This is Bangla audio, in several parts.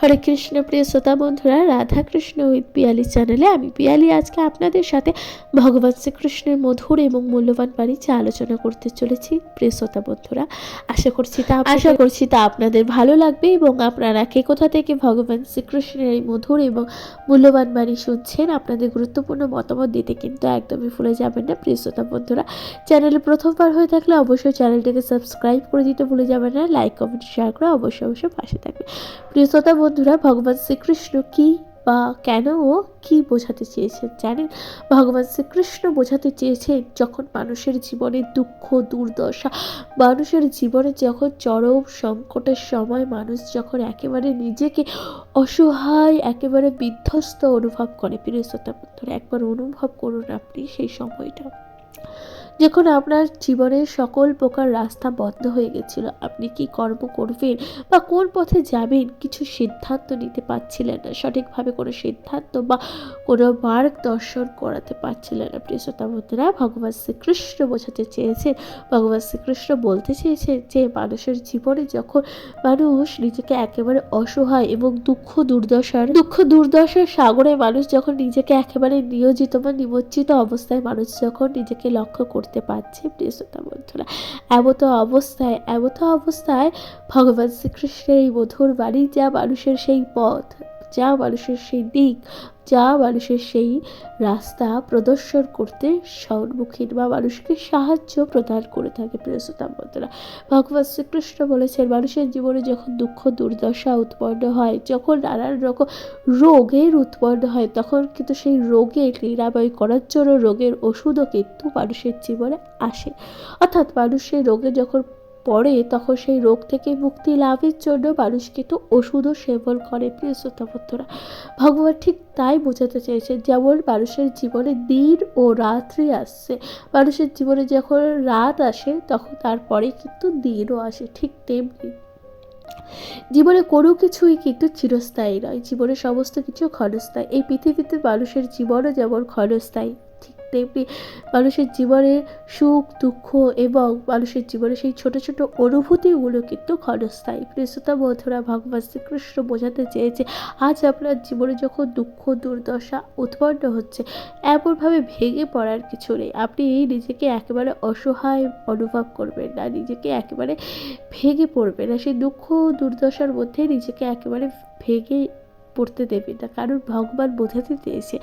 হরে কৃষ্ণ প্রিয় শ্রোতা বন্ধুরা রাধা কৃষ্ণ উইথ পিয়ালি চ্যানেলে আমি পিয়ালি আজকে আপনাদের সাথে ভগবান শ্রীকৃষ্ণের মধুর এবং মূল্যবান বাণিজ্যে আলোচনা করতে চলেছি। প্রিয় শ্রোতা বন্ধুরা, আশা করছি তা আশা করছি তা আপনাদের ভালো লাগবে এবং আপনারা কে কোথা থেকে ভগবান শ্রীকৃষ্ণের এই মধুর এবং মূল্যবান বাণী শুনছেন আপনাদের গুরুত্বপূর্ণ মতামত দিতে কিন্তু একদমই ভুলে যাবেন না। প্রিয় শ্রোতা বন্ধুরা, চ্যানেলে প্রথমবার হয়ে থাকলে অবশ্যই চ্যানেলটিকে সাবস্ক্রাইব করে দিতে ভুলে যাবেন না। লাইক, কমেন্ট শেয়ার করে অবশ্যই অবশ্যই পাশে থাকবে প্রিয় শ্রোতা বন্ধুরা, ভগবান শ্রীকৃষ্ণ কি বা কেন ও কি বোঝাতে চেয়েছেন জানেন? ভগবান শ্রীকৃষ্ণ বোঝাতে চেয়েছেন যখন মানুষের জীবনে দুঃখ, দুর্দশা, মানুষের জীবনে যখন চরম সংকটের সময় মানুষ যখন একেবারে নিজেকে অসহায়, একেবারে বিধ্বস্ত অনুভব করে। প্রিয় শ্রোতা বন্ধুরা, একবার অনুভব করুন আপনি সেই সময়টা। যখন আপনার জীবনের সকল প্রকার রাস্তা বন্ধ হয়ে গেছিল। আপনি কি কর্ম করবেন বা কোন পথে যাবেন কিছু সিদ্ধান্ত নিতে পারছিলেন না। সঠিকভাবে কোনো সিদ্ধান্ত বা কোনো মার্গ দর্শন করাতে পারছিলেন না। প্রিয় শ্রোতা বন্ধুরা, ভগবান শ্রীকৃষ্ণ বোঝাতে চেয়েছেন। ভগবান শ্রীকৃষ্ণ বলতে চেয়েছেন যে, মানুষের জীবনে যখন মানুষ নিজেকে একেবারে অসহায় এবং দুঃখ দুর্দশার দুঃখ দুর্দশার সাগরে মানুষ যখন নিজেকে একেবারে নিয়োজিত বা নিমজ্জিত অবস্থায়, মানুষ যখন নিজেকে লক্ষ্য করতে প্রিয় শ্রোতা বন্ধুরা। এমত অবস্থায় এমত অবস্থায় ভগবান শ্রীকৃষ্ণের এই মধুর বাড়ি যা মানুষের সেই পথ। যা মানুষের সেই দিক, যা মানুষের সেই রাস্তা প্রদর্শন করতে সম্মুখীন বা মানুষকে সাহায্য প্রদান করে থাকে প্রিয় বন্ধুরা। ভগবান শ্রীকৃষ্ণ বলেছেন, মানুষের জীবনে যখন দুঃখ, দুর্দশা উৎপন্ন হয়, যখন নানান রকম রোগের উৎপন্ন হয়, তখন কিন্তু সেই রোগের নিরাময় করার জন্য রোগের ওষুধও কিন্তু মানুষের জীবনে আসে। অর্থাৎ মানুষ সেই রোগে যখন পড়ে তখন সেই রোগ থেকে মুক্তি লাভের জন্য মানুষ কিন্তু ওষুধও সেবন করে, প্রিয় শ্রোতা বন্ধুরা। ভগবান ঠিক তাই বোঝাতে চেয়েছেন, যেমন মানুষের জীবনে দিন ও রাত্রি আসছে। মানুষের জীবনে যখন রাত আসে, তখন তারপরে কিন্তু দিনও আসে, ঠিক তেমনি। জীবনে কোনো কিছুই কিন্তু চিরস্থায়ী নয়, জীবনে সমস্ত কিছু ক্ষণস্থায়ী। এই পৃথিবীতে মানুষের জীবনও যেমন ক্ষণস্থায়ী তেমনি মানুষের জীবনে সুখ, দুঃখ এবং মানুষের জীবনে সেই ছোট ছোট অনুভূতিগুলো কিন্তু ক্ষণস্থায়ী। প্রিয়তা বন্ধুরা, ভগবান শ্রীকৃষ্ণ বোঝাতে চেয়েছে, আজ আপনার জীবনে যখন দুঃখ, দুর্দশা উৎপন্ন হচ্ছে, এমনভাবে ভেঙে পড়ার কিছু নেই। আপনি এই নিজেকে একেবারে অসহায় অনুভব করবেন না, নিজেকে একেবারে ভেঙে পড়বেন না। সেই দুঃখ, দুর্দশার মধ্যে নিজেকে একেবারে ভেঙে পড়তে দেবে না। কারণ ভগবান বোঝাতে চেয়েছে।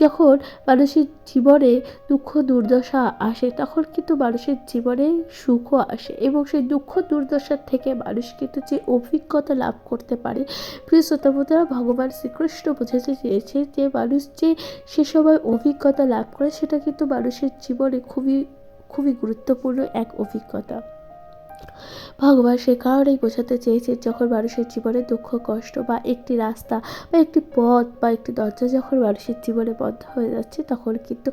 যখন মানুষের জীবনে দুঃখ, দুর্দশা আসে, তখন কিন্তু মানুষের জীবনে সুখও আসে এবং সেই দুঃখ, দুর্দশার থেকে মানুষ কিন্তু যে অভিজ্ঞতা লাভ করতে পারে। প্রিয় শ্রোতাবতরা ভগবান শ্রীকৃষ্ণ বোঝাতে চেয়েছে যে মানুষ যে সে সময় অভিজ্ঞতা লাভ করে, সেটা কিন্তু মানুষের জীবনে খুবই খুবই গুরুত্বপূর্ণ এক অভিজ্ঞতা। ভগবান সে কারণেই বোঝাতে চেয়েছে যখন মানুষের জীবনে দুঃখ, কষ্ট বা একটি রাস্তা বা একটি পথ বা একটি দরজা যখন মানুষের জীবনে বন্ধ হয়ে যাচ্ছে, তখন কিন্তু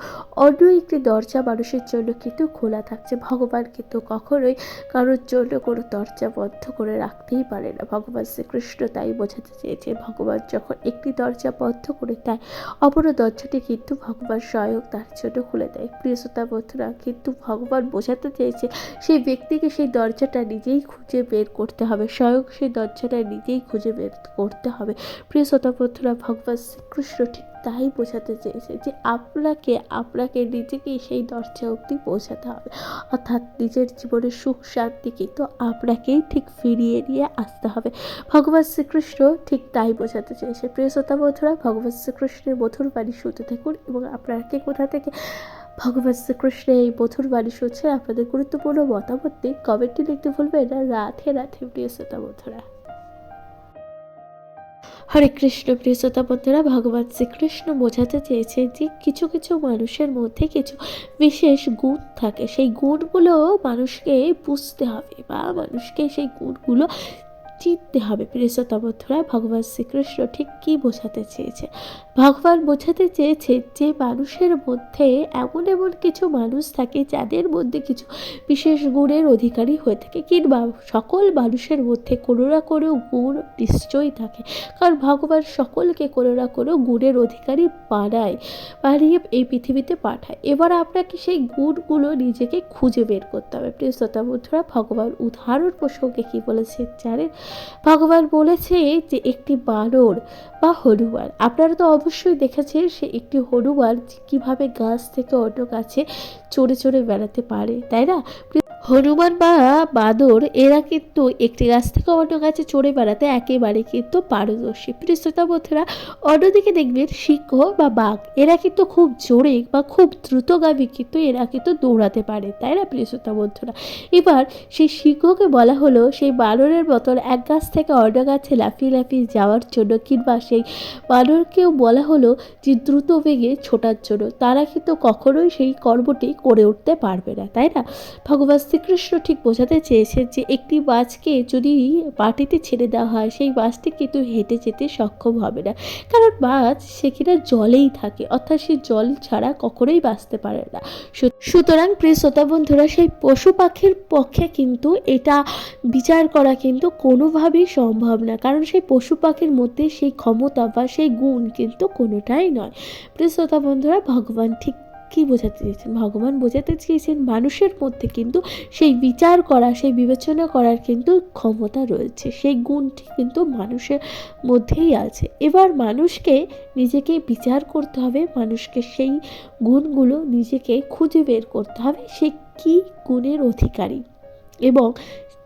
অন্য একটি দরজা মানুষের জন্য কিন্তু খোলা থাকছে। ভগবান কিন্তু কখনোই কারোর জন্য কোনো দরজা বন্ধ করে রাখতেই পারে না। ভগবান শ্রীকৃষ্ণ তাই বোঝাতে চেয়েছে, ভগবান যখন একটি দরজা বন্ধ করে দেয়, অপর দরজাটি কিন্তু ভগবান স্বয়ং তার জন্য খুলে দেয়। প্রিয় শ্রোতা বন্ধুরা, কিন্তু ভগবান বোঝাতে চেয়েছে, সেই ব্যক্তিকে সেই দরজাটা নিজেই খুঁজে বের করতে হবে। স্বয়ং সেই দরজাটা নিজেই খুঁজে বের করতে হবে। প্রিয় শ্রোতাবন্ধুরা ভগবান শ্রীকৃষ্ণ ঠিক তাই বোঝাতে চেয়েছে যে আপনাকে আপনাকে নিজেকেই সেই দরজা অবধি পৌঁছাতে হবে। অর্থাৎ নিজের জীবনের সুখ শান্তি কিন্তু আপনাকেই ঠিক ফিরিয়ে নিয়ে আসতে হবে। ভগবান শ্রীকৃষ্ণ ঠিক তাই বোঝাতে চেয়েছে। প্রিয় শ্রোতা বন্ধুরা, ভগবান শ্রীকৃষ্ণের মধুর বাণী শুনতে থাকুন এবং আপনারা কে কোথা থেকে ভগবান শ্রীকৃষ্ণের এই মধুর বাণী শুনছে, আপনাদের গুরুত্বপূর্ণ মতামত দিন কমেন্টে লিখতে ভুলবেন না। রাধে রাধে প্রিয় শ্রোতা বন্ধুরা। হরে কৃষ্ণ প্রিয় শ্রোতা বন্ধুরা, ভগবান শ্রীকৃষ্ণ বোঝাতে চেয়েছে যে কিছু কিছু মানুষের মধ্যে কিছু বিশেষ গুণ থাকে। সেই গুণগুলো মানুষকে বুঝতে হবে বা মানুষকে সেই গুণগুলো চিনতে হবে। প্রিয় বন্ধুরা ভগবান শ্রীকৃষ্ণ ঠিক কী বোঝাতে চেয়েছে? ভগবান বোঝাতে চেয়েছে যে, মানুষের মধ্যে এমন এমন কিছু মানুষ থাকে যাদের মধ্যে কিছু বিশেষ গুণের অধিকারী হয়ে থাকে কিংবা সকল মানুষের মধ্যে কোনো না কোনো গুণ নিশ্চয়ই থাকে। কারণ ভগবান সকলকে কোনো না কোনো গুণের অধিকারী বানায়, বানিয়ে এই পৃথিবীতে পাঠায়। এবার আপনাকে সেই গুণগুলো নিজেকে খুঁজে বের করতে হবে। প্রিয় ভগবান উদাহরণ প্রসঙ্গে কী বলেছে জানেন? ভগবান বলেছে যে একটি বানর বা হনুমান আপনারা তো অবশ্যই দেখেছেন সে একটি হনুমান কীভাবে গাছ থেকে অন্য গাছে চড়ে চড়ে বেড়াতে পারে, তাই না? হনুমান বা বাদর, এরা কিন্তু একটি গাছ থেকে অন্য গাছে চড়ে বেড়াতে একেবারে কিন্তু পারদর্শী। প্রিয় শ্রোতা বন্ধুরা, অন্যদিকে দেখবেন সিংহ বা বাঘ, এরা কিন্তু খুব জোরে বা খুব দ্রুতগামী কিন্তু এরা কিন্তু দৌড়াতে পারে, তাই না প্রিয় শ্রোতা বন্ধুরা? এবার সেই সিংহকে বলা হলো, সেই বানরের মতন এক গাছ থেকে অন্য গাছে লাফিয়ে লাফিয়ে যাওয়ার জন্য কিংবা সেই বানরকেও বলা হলো যে দ্রুত বেগে ছোটার জন্য। তারা কিন্তু কখনোই সেই কর্মটি করে উঠতে পারবে না, তাই না? ভগবান শ্রীকৃষ্ণ ঠিক বোঝাতে চেয়েছেন যে একটি মাছকে যদি মাটিতে ছেড়ে দেওয়া হয়, সেই মাছটি কিন্তু হেঁটে যেতে সক্ষম হবে না। কারণ মাছ সে কিনা জলেই থাকে, অর্থাৎ সে জল ছাড়া কখনোই বাঁচতে পারে না। সুতরাং প্রিয় শ্রোতা বন্ধুরা, সেই পশু পাখির পক্ষে কিন্তু এটা বিচার করা কিন্তু কোনোভাবেই সম্ভব না। কারণ সেই পশু পাখির মধ্যে সেই ক্ষমতা বা সেই গুণ কিন্তু কোনোটাই নয়। প্রিয় শ্রোতা বন্ধুরা, ভগবান ঠিক কি বোঝাতে চেয়েছেন? ভগবান বোঝাতে চেয়েছেন মানুষের মধ্যে কিন্তু সেই বিচার করা, সেই বিবেচনা করার কিন্তু ক্ষমতা রয়েছে। সেই গুণটি কিন্তু মানুষের মধ্যেই আছে। এবার মানুষকে নিজেকে বিচার করতে হবে, মানুষকে সেই গুণগুলো নিজেকে খুঁজে বের করতে হবে, সে কী গুণের অধিকারী এবং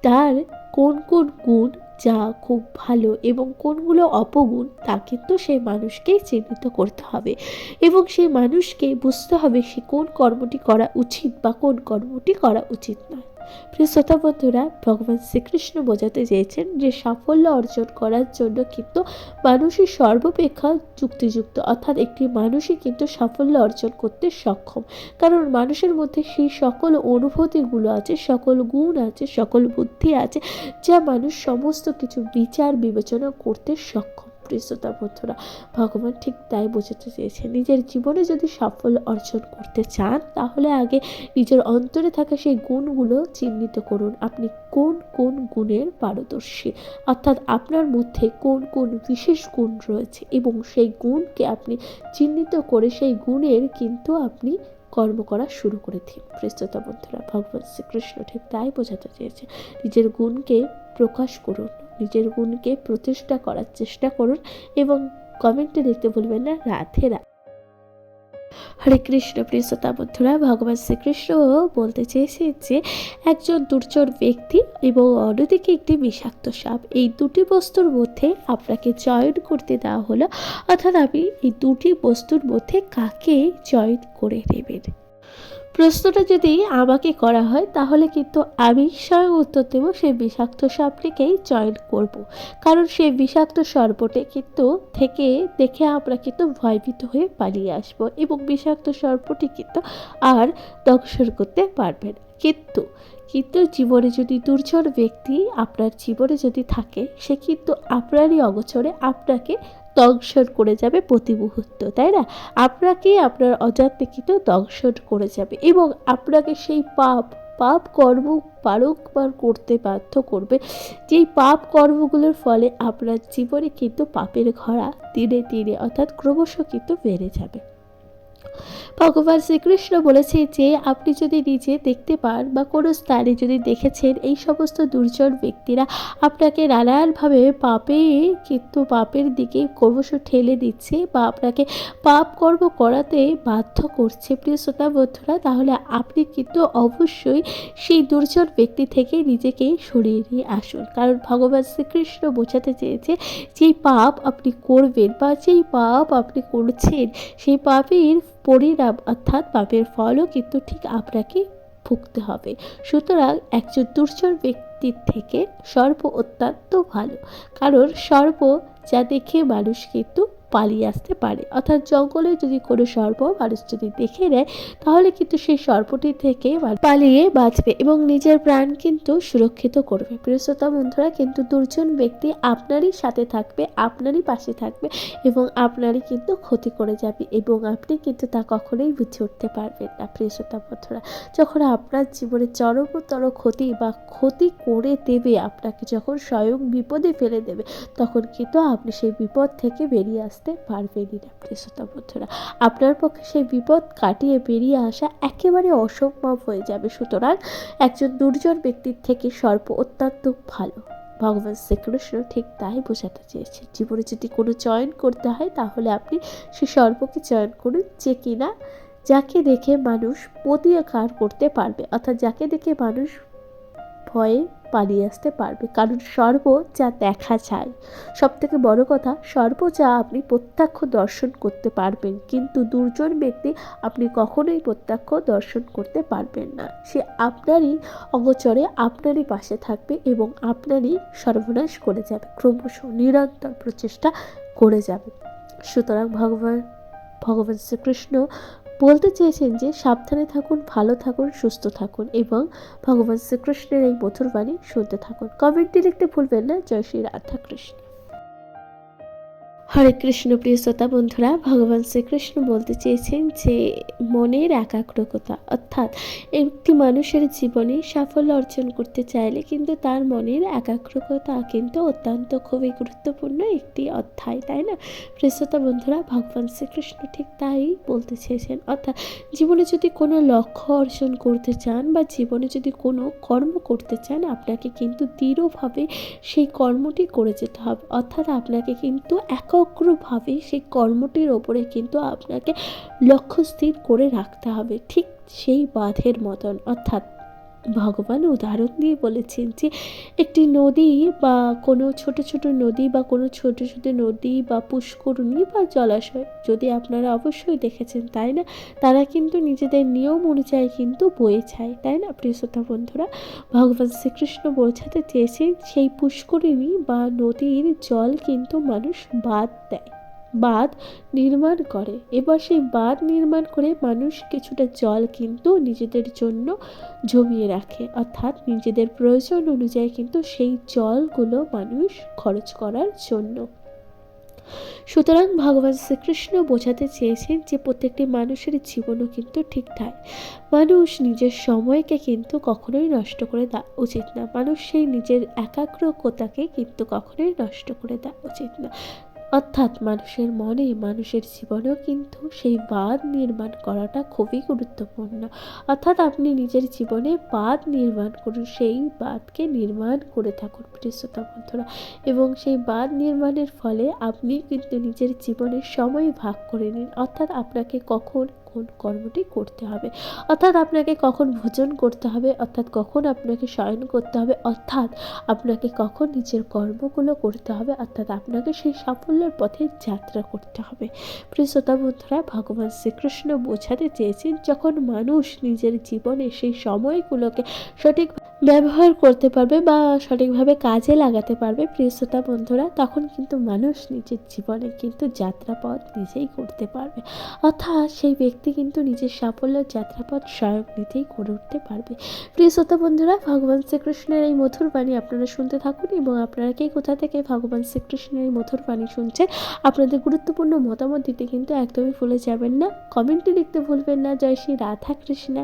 তার কোন কোন গুণ যা খুব ভালো এবং কোনগুলো অপগুণ, তা কিন্তু সেই মানুষকেই চিহ্নিত করতে হবে এবং সেই মানুষকে বুঝতে হবে সে কোন কর্মটি করা উচিত বা কোন কর্মটি করা উচিত নয়। প্রিয় শ্রোতা বন্ধুরা ভগবান শ্রীকৃষ্ণ বোঝাতে চেয়েছেন যে সাফল্য অর্জন করার জন্য কিন্তু মানুষই সর্বাপেক্ষা যুক্তিযুক্ত, অর্থাৎ একটি মানুষই কিন্তু সাফল্য অর্জন করতে সক্ষম। কারণ মানুষের মধ্যে সেই সকল অনুভূতিগুলো আছে, সকল গুণ আছে, সকল বুদ্ধি আছে, যা মানুষ সমস্ত কিছু বিচার, বিবেচনা করতে সক্ষম। প্রিয় শ্রোতা বন্ধুরা ভগবান ঠিক তাই বোঝাতে চেয়েছেন নিজের জীবনে যদি সাফল্য অর্জন করতে চান, তাহলে আগে নিজের অন্তরে থাকা সেই গুণগুলো চিহ্নিত করুন। আপনি কোন কোন গুণের পারদর্শী? অর্থাৎ আপনার মধ্যে কোন কোন বিশেষ গুণ রয়েছে এবং সেই গুণকে আপনি চিহ্নিত করে সেই গুণের কিন্তু আপনি কর্ম করা শুরু করে দিন। প্রিয়তা বন্ধুরা ভগবান শ্রীকৃষ্ণ ঠিক তাই বোঝাতে চেয়েছে। নিজের গুণকে প্রকাশ করুন। নিজের গুণকে প্রতিষ্ঠা করার চেষ্টা করুন এবং কমেন্টে দেখতে ভুলবেন না, রাধে হরে কৃষ্ণ প্রিয়তা বন্ধুরা, ভগবান শ্রীকৃষ্ণ বলতে চেয়েছে যে, একজন দুর্চর ব্যক্তি এবং অন্যদিকে একটি বিষাক্ত সাপ, এই দুটি বস্তুর মধ্যে আপনাকে চয়ন করতে দেওয়া হলো, অর্থাৎ আপনি এই দুটি বস্তুর মধ্যে কাকে চয়ন করে নেবেন? প্রশ্নটা যদি আমাকে করা হয়, তাহলে কিন্তু আমি স্বয়ং উত্তর দেব সেই বিষাক্ত সাপটিকেই চয়ন করব। কারণ সেই বিষাক্ত সর্পটি কিন্তু থেকে দেখে আমরা কিন্তু ভয়ভীত হয়ে পালিয়ে আসব এবং বিষাক্ত সর্পটি কিন্তু আর দংশন করতে পারবে না কিন্তু কিন্তু জীবনে যদি দুর্জন ব্যক্তি আপনার জীবনে যদি থাকে, সে কিন্তু আপনারই অগোচরে আপনাকে দংশন করে যাবে প্রতি মুহূর্ত, তাই না? আপনাকে আপনার অজান্তে কিন্তু দংশন করে যাবে এবং আপনাকে সেই পাপ পাপ কর্ম বারংবার করতে বাধ্য করবে। যেই পাপ কর্মগুলোর ফলে আপনার জীবনে কিন্তু পাপের ঘরা দিনে দিনে অর্থাৎ ক্রমশ কিন্তু বেড়ে যাবে। ভগবান শ্রীকৃষ্ণ বলেছে যে, আপনি যদি নিজে দেখতে পান বা কোনো স্থানে যদি দেখেছেন এই সমস্ত দুর্জন ব্যক্তিরা আপনাকে নানানভাবে পাপে, কিন্তু পাপের দিকে ক্রমশ ঠেলে দিচ্ছে বা আপনাকে পাপ কর্ম করাতে বাধ্য করছে। প্রিয় শ্রোতা বন্ধুরা, তাহলে আপনি কিন্তু অবশ্যই সেই দুর্জন ব্যক্তি থেকে নিজেকে সরিয়ে নিয়ে আসুন। কারণ ভগবান শ্রীকৃষ্ণ বোঝাতে চেয়েছে, যেই পাপ আপনি করবেন বা যেই পাপ আপনি করছেন, সেই পাপের পরিণাম অর্থাৎ পাপের ফলও কিন্তু ঠিক আপনাকে ভুগতে হবে। সুতরাং একজন দুর্চর ব্যক্তির থেকে সর্ব অত্যন্ত ভালো। কারণ সর্ব যা দেখে মানুষ কিন্তু পালিয়ে আসতে পারে। অর্থাৎ জঙ্গলে যদি কোনো সর্প মানুষ যদি দেখে নেয়, তাহলে কিন্তু সেই সর্পটি থেকে পালিয়ে বাঁচবে এবং নিজের প্রাণ কিন্তু সুরক্ষিত করবে। প্রিয়শ্রোতা বন্ধুরা, কিন্তু দুর্জন ব্যক্তি আপনারই সাথে থাকবে, আপনারই পাশে থাকবে এবং আপনারই কিন্তু ক্ষতি করে যাবে এবং আপনি কিন্তু তা কখনোই বুঝে উঠতে পারবেন না। প্রিয়শ্রোতা বন্ধুরা, যখন আপনার জীবনে চরমতর ক্ষতি বা ক্ষতি করে দেবে, আপনাকে যখন স্বয়ং বিপদে ফেলে দেবে, তখন কিন্তু আপনি সেই বিপদ থেকে বেরিয়ে আসতে পারবেনই না প্রিয়শ্রোতা বন্ধুরা। আপনার পক্ষে সেই বিপদ কাটিয়ে বেরিয়ে আসা একেবারে অসম্ভব হয়ে যাবে। সুতরাং একজন দুর্জন ব্যক্তির থেকে সর্প অত্যন্ত ভালো। ভগবান শ্রীকৃষ্ণ ঠিক তাই বোঝাতে চেয়েছে জীবনে যদি কোনো চয়ন করতে হয় তাহলে আপনি সে সর্বকে চয়ন করুন যে কিনা যাকে দেখে মানুষ প্রতিকার করতে পারবে। অর্থাৎ যাকে দেখে মানুষ ভয়ে পালিয়ে আসতে পারবে। কারণ সর্ব যা দেখা যায়। সব থেকে বড় কথা সর্ব যা আপনি প্রত্যক্ষ দর্শন করতে পারবেন। কিন্তু দুর্জন ব্যক্তি আপনি কখনোই প্রত্যক্ষ দর্শন করতে পারবেন না। সে আপনারই অগোচরে আপনারই পাশে থাকবে এবং আপনারই সর্বনাশ করে যাবে। ক্রমশ নিরন্তর প্রচেষ্টা করে যাবে। সুতরাং ভগবান ভগবান শ্রীকৃষ্ণ বলতে চেয়েছেন যে, সাবধানে থাকুন, ভালো থাকুন, সুস্থ থাকুন এবং ভগবান শ্রীকৃষ্ণের এই মধুর বাণী শুনতে থাকুন। কমেন্টে লিখতে ভুলবেন না। জয় শ্রী রাধা কৃষ্ণ হরে কৃষ্ণ প্রিয় শ্রোতা বন্ধুরা, ভগবান শ্রীকৃষ্ণ বলতে চেয়েছেন যে মনের একাগ্রতা, অর্থাৎ একটি মানুষের জীবনে সাফল্য অর্জন করতে চাইলে কিন্তু তার মনের একাগ্রতা কিন্তু অত্যন্ত খুবই গুরুত্বপূর্ণ একটি অধ্যায়, তাই না? প্রিয় শ্রোতা বন্ধুরা, ভগবান শ্রীকৃষ্ণ ঠিক তাই বলতে চেয়েছেন, অর্থাৎ জীবনে যদি কোনো লক্ষ্য অর্জন করতে চান বা জীবনে যদি কোনো কর্ম করতে চান, আপনাকে কিন্তু দৃঢ়ভাবে সেই কর্মটি করে যেতে হবে, অর্থাৎ আপনাকে কিন্তু একগ্রভাবে সেই কর্মটির ওপরে কিন্তু আপনাকে লক্ষ্য স্থির করে রাখতে হবে, ঠিক সেই বাঁধের মতন। অর্থাৎ ভগবান উদাহরণ দিয়ে বলেছেন যে একটি নদী বা কোনো ছোট ছোট নদী বা কোনো ছোট ছোট নদী বা পুষ্করণী বা জলাশয়, যদি আপনারা অবশ্যই দেখেছেন, তাই না? তারা কিন্তু নিজেদের নিয়ম অনুযায়ী কিন্তু বয়ে যায়, তাই না? প্রিয় শ্রোতা বন্ধুরা, ভগবান শ্রীকৃষ্ণ বোঝাতে চেয়েছেন, সেই পুষ্করিণী বা নদীর জল কিন্তু মানুষ বাদ দেয়। বাঁধ নির্মাণ করে। এবার সেই বাঁধ নির্মাণ করে মানুষ কিছুটা জল কিন্তু নিজেদের জন্য জমিয়ে রাখে। অর্থাৎ নিজেদের প্রয়োজন অনুযায়ী কিন্তু সেই জলগুলো মানুষ খরচ করার জন্য। সুতরাং ভগবান শ্রীকৃষ্ণ বোঝাতে চেয়েছেন যে প্রত্যেকটি মানুষের জীবনও কিন্তু ঠিকঠাক মানুষ নিজের সময়কে কিন্তু কখনোই নষ্ট করে দেওয়া উচিত না। মানুষ সেই নিজের একাগ্রতাকে কিন্তু কখনোই নষ্ট করে দেওয়া উচিত না। অর্থাৎ মানুষের মনে, মানুষের জীবনেও কিন্তু সেই বাঁধ নির্মাণ করাটা খুবই গুরুত্বপূর্ণ। অর্থাৎ আপনি নিজের জীবনে বাঁধ নির্মাণ করুন, সেই বাঁধকে নির্মাণ করে থাকুন প্রিয়শ্রোতা বন্ধুরা। এবং সেই বাঁধ নির্মাণের ফলে আপনি কিন্তু নিজের জীবনের সময় ভাগ করে নিন। অর্থাৎ আপনাকে কখন কোন কর্মটি করতে হবে। অর্থাৎ আপনাকে কখন ভোজন করতে হবে, অর্থাৎ কখন আপনাকে শয়ন করতে হবে, অর্থাৎ আপনাকে কখন নিজের কর্মগুলো করতে হবে, অর্থাৎ আপনাকে সেই সাফল্যের পথে যাত্রা করতে হবে। প্রিয় শ্রোতা বন্ধুরা, ভগবান শ্রীকৃষ্ণ বোঝাতে চেয়েছেন, যখন মানুষ নিজের জীবনে সেই সময়গুলোকে সঠিক ব্যবহার করতে পারবে বা সঠিকভাবে কাজে লাগাতে পারবে। প্রিয় শ্রোতা বন্ধুরা, তখন কিন্তু মানুষ নিজের জীবনে কিন্তু যাত্রাপথ নিজেই করতে পারবে। অর্থাৎ সেই ব্যক্তি কিন্তু নিজের সাফল্য যাত্রাপথ স্বয়ং নিজেই করে উঠতে পারবে। প্রিয় শ্রোতা বন্ধুরা, ভগবান শ্রীকৃষ্ণের এই মধুর বাণী আপনারা শুনতে থাকুন এবং আপনারা কে কোথা থেকে ভগবান শ্রীকৃষ্ণের এই মধুর বাণী শুনছেন, আপনাদের গুরুত্বপূর্ণ মতামত দিতে কিন্তু একদমই ভুলে যাবেন না। কমেন্টে লিখতে ভুলবেন না। জয় শ্রী রাধা কৃষ্ণা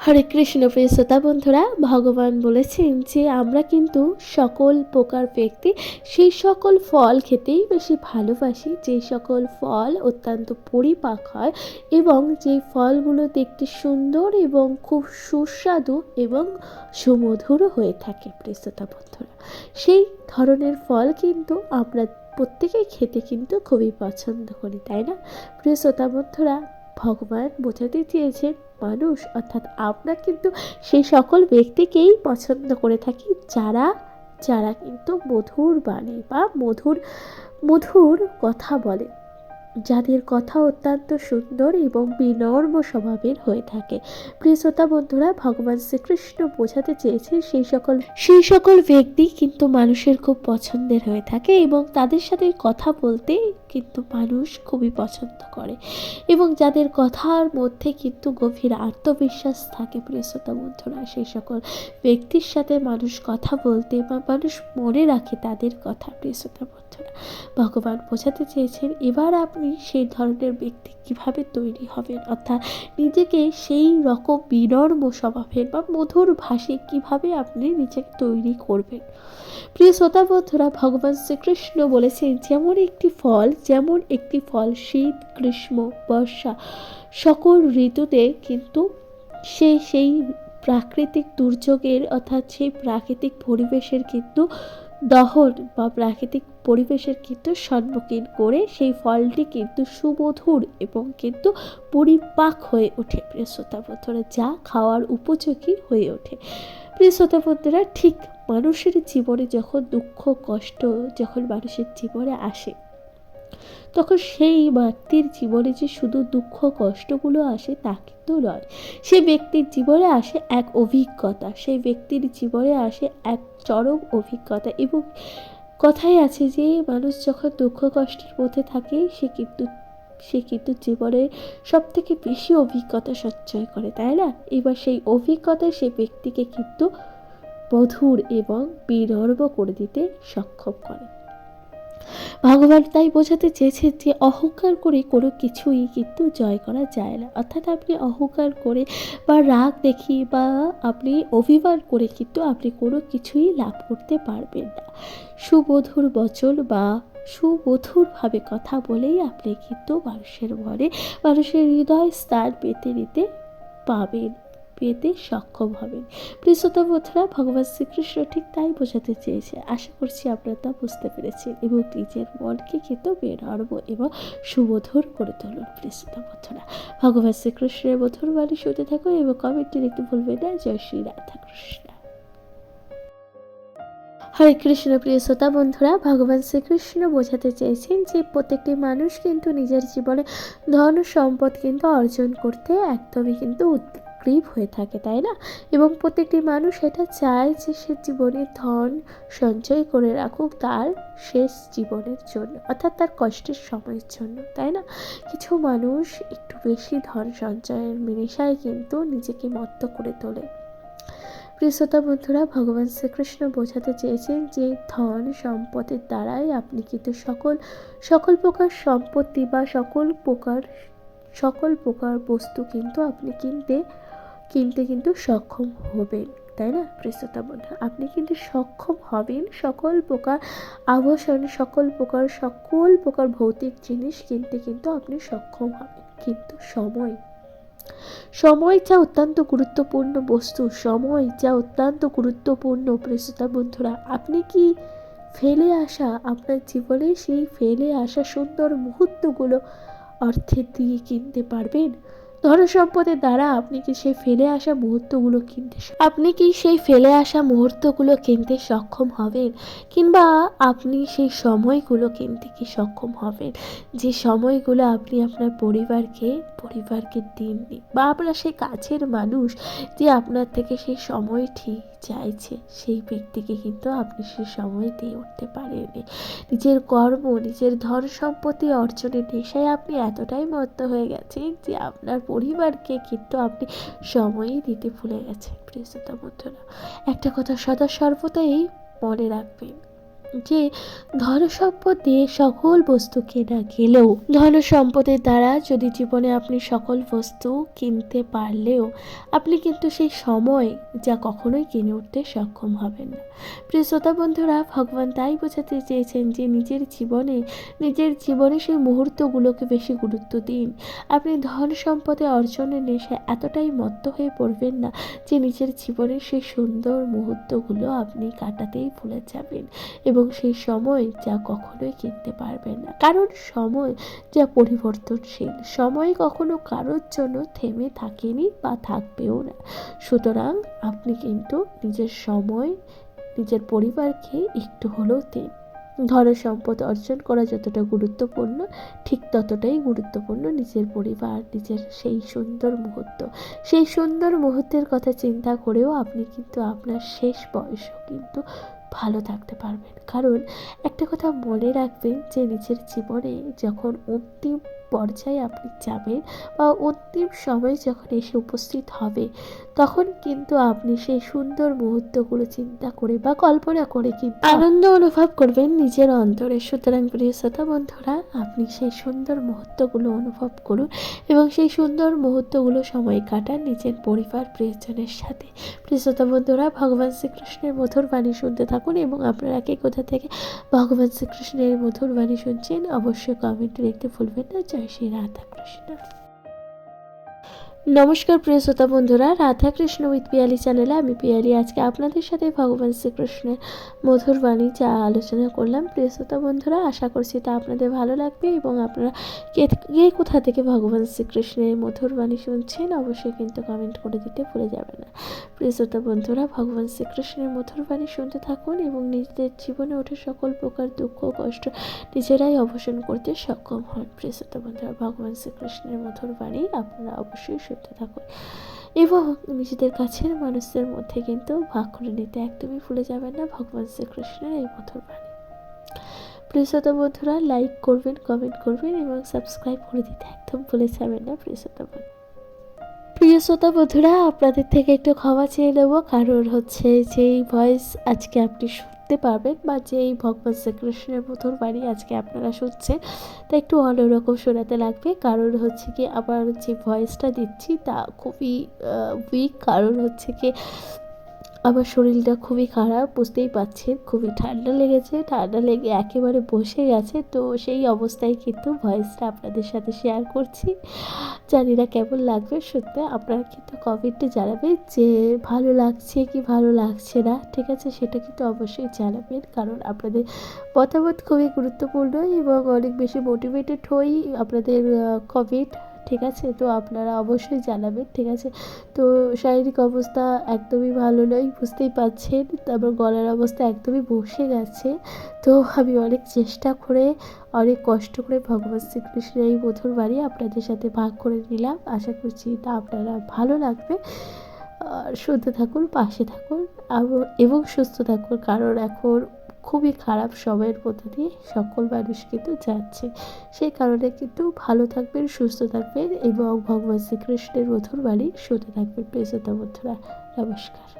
হরে কৃষ্ণ প্রিয় শ্রোতা বন্ধুরা, ভগবান বলেছেন যে আমরা কিন্তু সকল প্রকার ব্যক্তি সেই সকল ফল খেতেই বেশি ভালোবাসি, যে সকল ফল অত্যন্ত পরিপাক হয় এবং যে ফলগুলো দেখতে সুন্দর এবং খুব সুস্বাদু এবং সুমধুর হয়ে থাকে প্রিয় শ্রোতা বন্ধুরা। সেই ধরনের ফল কিন্তু আমরা প্রত্যেকেই খেতে কিন্তু খুবই পছন্দ করি, তাই না? প্রিয় শ্রোতা বন্ধুরা, ভগবান বোঝাতে চেয়েছেন মানুষ, অর্থাৎ আমরা কিন্তু সেই সকল ব্যক্তিকেই পছন্দ করে থাকি, যারা যারা কিন্তু মধুর বাণী বা মধুর মধুর কথা বলে। যাদের কথা অত্যন্ত সুন্দর এবং বিনর্ম স্বভাবের হয়ে থাকে। প্রিয় শ্রোতা বন্ধুরা, ভগবান শ্রীকৃষ্ণ বোঝাতে চেয়েছেন সেই সকল সেই সকল ব্যক্তি কিন্তু মানুষের খুব পছন্দের হয়ে থাকে এবং তাদের সাথে কথা বলতে কিন্তু মানুষ খুবই পছন্দ করে এবং যাদের কথার মধ্যে কিন্তু গভীর আত্মবিশ্বাস থাকে প্রিয় শ্রোতা বন্ধুরা, সেই সকল ব্যক্তির সাথে মানুষ কথা বলতে বা মানুষ মনে রাখে তাদের কথা প্রিয় শ্রোতা বন্ধুরা ভগবান বোঝাতে চেয়েছেন, এবার আপনি সেই ধরনের ব্যক্তি কীভাবে তৈরি হবেন? অর্থাৎ নিজেকে সেই রকম বিনর্ম স্বভাবের বা মধুর ভাষে কীভাবে আপনি নিজেকে তৈরি করবেন? প্রিয় শ্রোতা বন্ধুরা, ভগবান শ্রীকৃষ্ণ বলেছেন, যেমন একটি ফল, যেমন একটি ফল শীত, গ্রীষ্ম, বর্ষা, সকল ঋতুতে কিন্তু সে সেই প্রাকৃতিক দুর্যোগের অর্থাৎ সেই প্রাকৃতিক পরিবেশের কিন্তু দহন বা প্রাকৃতিক পরিবেশের কিন্তু সম্মুখীন করে সেই ফলটি কিন্তু সুমধুর এবং কিন্তু পরিপাক হয়ে ওঠে প্রিয় বন্ধুরা, যা খাওয়ার উপযোগী হয়ে ওঠে। প্রিয় বন্ধুরা, ঠিক মানুষের জীবনে যখন দুঃখ, কষ্ট যখন মানুষের জীবনে আসে, তখন সেই ব্যক্তির জীবনে যে শুধু দুঃখ, কষ্টগুলো আসে, তা কিন্তু নয় সেই ব্যক্তির জীবনে আসে এক অভিজ্ঞতা, সেই ব্যক্তির জীবনে আসে এক চরম অভিজ্ঞতা এবং কথাই আছে যে, মানুষ যখন দুঃখ কষ্টের মধ্যে থাকে, সে কিন্তু সে কিন্তু জীবনের সব থেকে বেশি অভিজ্ঞতা সঞ্চয় করে, তাই না? এবার সেই অভিজ্ঞতা সে ব্যক্তিকে কিন্তু মধুর এবং বিনর্ম করে দিতে সক্ষম করে। ভগবান তাই বোঝাতে চেয়েছেন যে অহংকার করে কোনো কিছুই কিন্তু জয় করা যায় না। অর্থাৎ আপনি অহংকার করে বা রাগ দেখিয়ে বা আপনি অভিমান করে কিন্তু আপনি কোনো কিছুই লাভ করতে পারবেন না। সুবধুর বচন বা সুবধুরভাবে কথা বলেই আপনি কিন্তু মানুষের মনে, মানুষের হৃদয় স্থান পেতে নিতে পাবেন। পেতে সক্ষম হবেন। প্রিয়তা বোধরা ভগবান শ্রীকৃষ্ণ ঠিক তাই বোঝাতে চেয়েছে। আশা করছি আপনারা তা বুঝতে পেরেছেন এবং নিজের মনকে কিন্তু বেনর্ম এবং সুমধুর করে তুলুন। প্রিয়তা বন্ধুরা, ভগবান শ্রীকৃষ্ণের মধুর বাণী শুনতে থাকুন এবং কমেন্টে লিখতে ভুলবেন না। জয় শ্রী রাধা কৃষ্ণ হরে কৃষ্ণ, প্রিয় শ্রোতা বন্ধুরা, ভগবান শ্রীকৃষ্ণ বোঝাতে চেয়েছেন যে প্রত্যেকটি মানুষ কিন্তু নিজের জীবনে ধন সম্পদ কিন্তু অর্জন করতে একদমই কিন্তু উদ্গ্রীব হয়ে থাকে, তাই না? এবং প্রত্যেকটি মানুষ এটা চায় যে সে জীবনে ধন সঞ্চয় করে রাখুক তার শেষ জীবনের জন্য, অর্থাৎ তার কষ্টের সময়ের জন্য, তাই না? কিছু মানুষ একটু বেশি ধন সঞ্চয়ের নেশায় কিন্তু নিজেকে মত্ত করে তোলে। প্রিয়তা বন্ধুরা, ভগবান শ্রীকৃষ্ণ বোঝাতে চেয়েছেন যে ধন সম্পদের দ্বারাই আপনি কিন্তু সকল সকল প্রকার সম্পত্তি বা সকল প্রকার সকল প্রকার বস্তু কিন্তু আপনি কিনতে কিনতে কিন্তু সক্ষম হবেন, তাই না? প্রিয়তা বন্ধু আপনি কিন্তু সক্ষম হবেন। সকল প্রকার আভূষণ সকল প্রকার সকল প্রকার ভৌতিক জিনিস কিনতে কিন্তু আপনি সক্ষম হবেন। কিন্তু সময়। সময় যা অত্যন্ত গুরুত্বপূর্ণ বস্তু। সময় যা অত্যন্ত গুরুত্বপূর্ণ। প্রেসতা বন্ধুরা, আপনি কি ফেলে আসা, আপনার জীবনে সেই ফেলে আসা সুন্দর মুহূর্তগুলো অর্থের দিয়ে কিনতে পারবেন? ধন সম্পদের দ্বারা আপনি কি সেই ফেলে আসা মুহূর্তগুলো কিনতে আপনি কি সেই ফেলে আসা মুহূর্তগুলো কিনতে সক্ষম হবেন? কিংবা আপনি সেই সময়গুলো কিনতে কি সক্ষম হবেন? যে সময়গুলো আপনি আপনার পরিবারকে পরিবারকে দিননি, বা আপনার সেই কাছের মানুষ যে আপনার থেকে সেই সময়টি চাইছে, সেই ব্যক্তিকে কিন্তু আপনি সে সময় দিয়ে উঠতে পারেননি। নিজের কর্ম, নিজের ধন সম্পত্তি অর্জনের নেশায় আপনি এতটাই মত্ত হয়ে গেছেন যে আপনার পরিবারকে কিন্তু আপনি সময়ই দিতে ভুলে গেছেন প্রিয়তা বন্ধুরা। একটা কথা সদা সর্বদাই মনে রাখবেন যে ধন সম্পদ দিয়ে সকল বস্তু কেনা গেলেও ধন সম্পদের দ্বারা যদি জীবনে আপনি সকল বস্তু কিনতে পারলেও, আপনি কিন্তু সেই সময় যা কখনোই কিনে উঠতে সক্ষম হবেন না। প্রিয় শ্রোতা বন্ধুরা, ভগবান তাই বোঝাতে চেয়েছেন যে নিজের জীবনে নিজের জীবনে সেই মুহূর্তগুলোকে বেশি গুরুত্ব দিন। আপনি ধন সম্পদে অর্জনের নেশা এতটাই মত্ত হয়ে পড়বেন না যে নিজের জীবনের সেই সুন্দর মুহূর্তগুলো আপনি কাটাতেই ভুলে যাবেন। এবং সেই সময় যা কখনোই কিনতে পারবেন না। কারণ সময় যা পরিবর্তনশীল। সময় কখনো কারোর জন্য থেমে থাকেনি বা থাকবেও না। সুতরাং আপনি কিন্তু নিজের সময়, নিজের পরিবারকে একটু হলেও দিন। ধন সম্পদ অর্জন করা যতটা গুরুত্বপূর্ণ, ঠিক ততটাই গুরুত্বপূর্ণ নিজের পরিবার, নিজের সেই সুন্দর মুহূর্ত। সেই সুন্দর মুহূর্তের কথা চিন্তা করেও আপনি কিন্তু আপনার শেষ বয়সও কিন্তু ভালো থাকতে পারবেন। কারণ একটা কথা মনে রাখবেন যে নিজের জীবনে যখন অন্তিম পর্যায়ে আপনি যাবেন বা অন্তিম সময় যখন এসে উপস্থিত হবে, তখন কিন্তু আপনি সেই সুন্দর মুহূর্তগুলো চিন্তা করে বা কল্পনা করে কিন্তু আনন্দ অনুভব করবেন নিজের অন্তরে। সুতরাং প্রিয় শ্রোতা বন্ধুরা, আপনি সেই সুন্দর মুহূর্তগুলো অনুভব করুন এবং সেই সুন্দর মুহূর্তগুলো সময় কাটান নিজের পরিবার, প্রিয়জনের সাথে। প্রিয় শ্রোতা বন্ধুরা, ভগবান শ্রীকৃষ্ণের মধুর বাণী শুনতে থাকুন এবং আপনারা কে কোথা থেকে ভগবান শ্রীকৃষ্ণের মধুর বাণী শুনছেন, অবশ্যই কমেন্টে লিখতে ভুলবেন না। জয় শ্রী রাধা কৃষ্ণ নমস্কার, প্রিয় শ্রোতা বন্ধুরা রাধা কৃষ্ণ উইথ পিয়ালি চ্যানেলে আমি পিয়ালি। আজকে আপনাদের সাথে ভগবান শ্রীকৃষ্ণের মধুর বাণী যা আলোচনা করলাম। প্রিয় শ্রোতা বন্ধুরা, আশা করছি তা আপনাদের ভালো লাগবে এবং আপনারা কে কে কোথা থেকে ভগবান শ্রীকৃষ্ণের মধুর বাণী শুনছেন অবশ্যই কিন্তু কমেন্ট করে দিতে ভুলে যাবে না। প্রিয় শ্রোতা বন্ধুরা, ভগবান শ্রীকৃষ্ণের মধুর বাণী শুনতে থাকুন এবং নিজেদের জীবনে ওঠে সকল প্রকার দুঃখ, কষ্ট নিজেরাই অবসান করতে সক্ষম হন। প্রিয় শ্রোতা বন্ধুরা, ভগবান শ্রীকৃষ্ণের মধুর বাণী আপনারা অবশ্যই শুনতে থাকুন। এবং নিজেদের কাছের মানুষদের মধ্যে কিন্তু ভাগ করে নিতে একদমই ভুলে যাবেন না ভগবান শ্রীকৃষ্ণের এই মধুর বাণী। প্রিয়শত বন্ধুরা লাইক করবেন কমেন্ট করবেন এবং সাবস্ক্রাইব করে দিতে একদম ভুলে যাবেন না প্রিয়সত বন্ধু প্রিয় শ্রোতা বন্ধুরা, আপনাদের থেকে একটু ক্ষমা চেয়ে নেব। কারণ হচ্ছে যেই ভয়েস আজকে আপনি শুনতে পারবেন বা যেই ভগবান শ্রীকৃষ্ণের মধুর বাড়ি আজকে আপনারা শুনছেন, তা একটু অন্যরকম শোনাতে লাগবে। কারণ হচ্ছে কি, আমার যে ভয়েসটা দিচ্ছি, তা খুবই উইক কারণ হচ্ছে কি আমার শরীরটা খুবই খারাপ, বুঝতেই পারছেন, খুবই ঠান্ডা লেগেছে, ঠান্ডা লেগে একেবারে বসে গেছে। তো সেই অবস্থায় কিন্তু ভয়েসটা আপনাদের সাথে শেয়ার করছি। জানি না কেমন লাগবে সত্যি আপনারা কিন্তু কমেন্টে জানাবেন যে ভালো লাগছে কি ভালো লাগছে না, ঠিক আছে? সেটা কিন্তু অবশ্যই জানাবেন, কারণ আপনাদের মতামত খুবই গুরুত্বপূর্ণ এবং অনেক বেশি মোটিভেটেড হই আপনাদের কমেন্ট ঠিক আছে? তো আপনারা অবশ্যই জানাবেন, ঠিক আছে? তো শারীরিক অবস্থা একদমই ভালো নয়, বুঝতেই পারছেন। তারপর গলার অবস্থা একদমই বসে গেছে। তো আমি অনেক চেষ্টা করে, অনেক কষ্ট করে ভগবান শ্রীকৃষ্ণের এই মধুর বাড়ি আপনাদের সাথে ভাগ করে নিলাম। আশা করছি তা আপনারা ভালো লাগবে। শুনতে থাকুন, পাশে থাকুন এবং সুস্থ থাকুন, কারণ এখন খুবই খারাপ সময়ের মধ্যে দিয়ে সকল মানুষ কিন্তু যাচ্ছে। সেই কারণে কিন্তু ভালো থাকবেন, সুস্থ থাকবেন এবং ভগবান শ্রীকৃষ্ণের মধুর বাড়ি শুতে থাকবেন। প্রেসতা বন্ধুরা, নমস্কার।